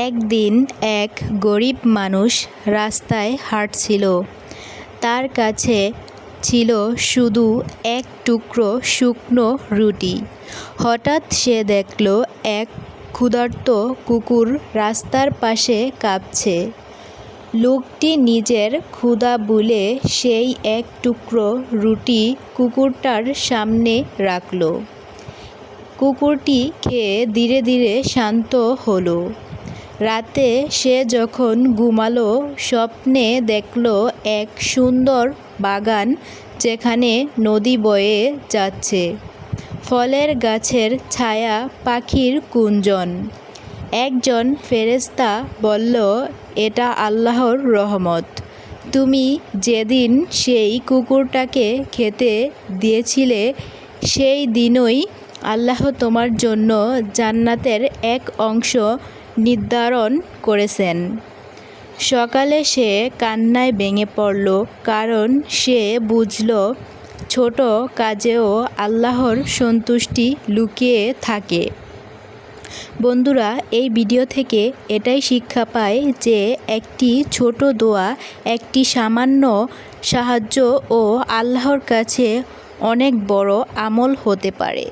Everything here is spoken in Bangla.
একদিন এক গরিব মানুষ রাস্তায় হাঁটছিল। তার কাছে ছিল শুধু এক টুকরো শুকনো রুটি। হঠাৎ সে দেখল এক ক্ষুধার্ত কুকুর রাস্তার পাশে কাঁপছে। লোকটি নিজের ক্ষুধা ভুলে সেই এক টুকরো রুটি কুকুরটার সামনে রাখল। কুকুরটি খেয়ে ধীরে ধীরে শান্ত হলো। রাতে সে যখন ঘুমালো, স্বপ্নে দেখল এক সুন্দর বাগান যেখানে নদী বয়ে যাচ্ছে। ফলের গাছের ছায়া পাখির কুঞ্জন একজন ফেরেশতা বলল, এটা আল্লাহর রহমত। তুমি যেদিন সেই কুকুরটাকে খেতে দিয়েছিলে, সেই দিনই আল্লাহ তোমার জন্য জান্নাতের এক অংশ নির্ধারণ করেছেন। সকালে সে কান্নায় ভেঙে পড়ল, কারণ সে বুঝল, ছোট কাজেও আল্লাহর সন্তুষ্টি লুকিয়ে থাকে। বন্ধুরা, এই ভিডিও থেকে এটাই শিক্ষা পায় যে একটি ছোট দোয়া একটি সামান্য সাহায্য ও আল্লাহর কাছে অনেক বড় আমল হতে পারে।